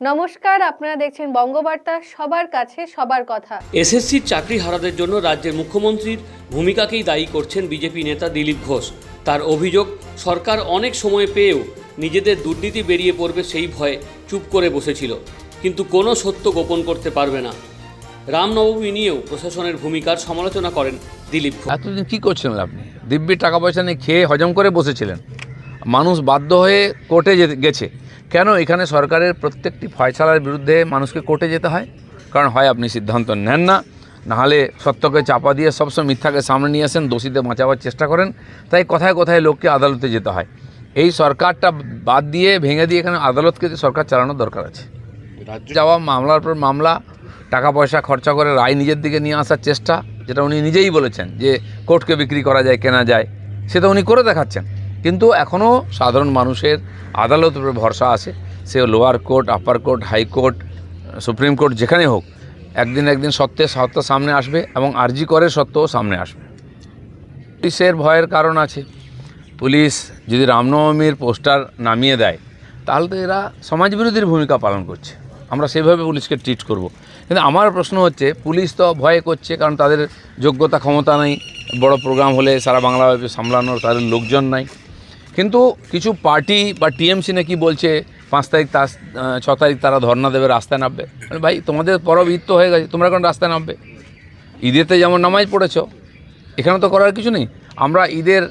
নমস্কার আপনারা দেখছেন বঙ্গবার্তা সবার কাছে সবার কথা। এসএসসির চাকরি হারাদের জন্য রাজ্যের মুখ্যমন্ত্রীর ভূমিকাকেই দায়ী করছেন বিজেপি নেতা দিলীপ ঘোষ। তার অভিযোগ সরকার অনেক সময় পেয়েও নিজেদের দুর্নীতি বেরিয়ে পড়বে সেই ভয়ে চুপ করে বসেছিল। কিন্তু কোনো সত্য গোপন করতে পারবে না। রামনবমী নিয়েও প্রশাসনের ভূমিকার সমালোচনা করেন দিলীপ ঘোষ। এতদিন কী করছিলেন আপনি? দিব্যি টাকা পয়সা নিয়ে খেয়ে হজম করে বসেছিলেন। মানুষ বাধ্য হয়ে কোর্টে যেতে গেছে। কেন এখানে সরকারের প্রত্যেকটি ফয়সালার বিরুদ্ধে মানুষকে কোর্টে যেতে হয়? কারণ হয় আপনি সিদ্ধান্ত নেন না নাহলে সত্যকে চাপা দিয়ে সবসময় মিথ্যাকে সামনে নিয়ে আসেন দোষীদের বাঁচাবার চেষ্টা করেন তাই কথায় কথায় লোককে আদালতে যেতে হয়। এই সরকারটা বাদ দিয়ে ভেঙে দিয়ে এখানে আদালতকে সরকার চালানোর দরকার আছে। যাওয়া মামলার পর মামলা টাকা পয়সা খরচা করে রায় নিজের দিকে নিয়ে আসার চেষ্টা যেটা উনি নিজেই বলেছেন যে কোর্টকে বিক্রি করা যায় কেনা যায় সেটা উনি করে দেখাচ্ছেন। কিন্তু এখনও সাধারণ মানুষের আদালতের উপরে ভরসা আছে। সে lower court upper court high court supreme court যেখানে হোক, একদিন একদিন সত্যের সত্য সামনে আসবে এবং আর্জি করে সত্যও সামনে আসবে। পুলিশের ভয়ের কারণ আছে। পুলিশ যদি রামনবমীর পোস্টার নামিয়ে দেয়, তাহলে তো এরা সমাজবিরোধীর ভূমিকা পালন করছে। আমরা সেভাবে পুলিশকে ট্রিট করব। কিন্তু আমার প্রশ্ন হচ্ছে, পুলিশ তো ভয় করছে, কারণ তাদের যোগ্যতা ক্ষমতা নেই। বড় প্রোগ্রাম হলে সারা বাংলাব্যাপী সামলানোর তাদের লোকজন নাই। কিন্তু কিছু পার্টি বা টিএমসি নাকি বলছে, পাঁচ তারিখ তার ছ তারিখ তারা ধর্না দেবে, রাস্তায় নামবে। মানে ভাই, তোমাদের পরব ঈদ তো হয়ে গেছে, তোমরা এখন রাস্তায় নামবে? ঈদেতে যেমন নামাজ পড়েছ, এখানে তো করার কিছু নেই। আমরা ঈদের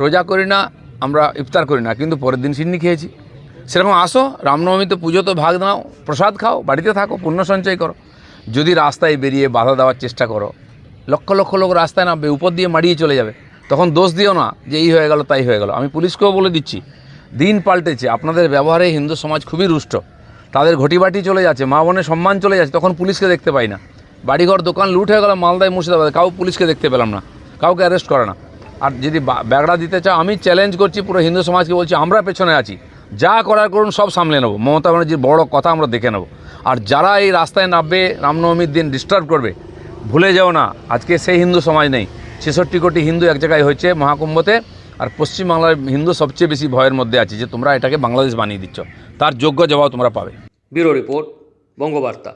রোজা করি না, আমরা ইফতার করি না, কিন্তু পরের দিন সিন্নি খেয়েছি। সেরকম আসো, রামনবমীতে পুজো তো ভাগ নাও, প্রসাদ খাও, বাড়িতে থাকো, পুণ্য সঞ্চয় করো। যদি রাস্তায় বেরিয়ে বাধা দেওয়ার চেষ্টা করো, লক্ষ লক্ষ লোক রাস্তায় নামবে, উপর দিয়ে মারিয়ে চলে যাবে। তখন দোষ দিও না যে এই হয়ে গেল, তাই হয়ে গেল। আমি পুলিশকেও বলে দিচ্ছি, দিন পাল্টেছে। আপনাদের ব্যবহারে হিন্দু সমাজ খুবই রুষ্ট। তাদের ঘটিবাটি চলে যাচ্ছে, মা বোনের সম্মান চলে যাচ্ছে, তখন পুলিশকে দেখতে পাই না। বাড়িঘর, দোকান লুট হয়ে গেল, মালদায় মুর্শিদাবাদে। কাউ পুলিশকে দেখতে পেলাম না, কাউকে অ্যারেস্ট করে না। আর যদি ব্যাগড়া দিতে চাও, আমি চ্যালেঞ্জ করছি পুরো হিন্দু সমাজকে, বলছি আমরা পেছনে আছি। যা করার করুন, সব সামলে নেব। মমতা ব্যানার্জির বড় কথা আমরা দেখে নেব। আর যারা এই রাস্তায় নামবে, রামনবমীর দিন ডিস্টার্ব করবে, ভুলে যাও না, আজকে সেই হিন্দু সমাজ নেই। ছেষট্টি কোটি হিন্দু এক জায়গায় হয়েছে মহাকুম্ভতে, আর পশ্চিমবাংলার হিন্দু সবচেয়ে বেশি ভয়ের মধ্যে আছে যে তোমরা এটাকে বাংলাদেশ বানিয়ে দিচ্ছ। তার যোগ্য জবাব তোমরা পাবে। Bureau report, Bangabarta.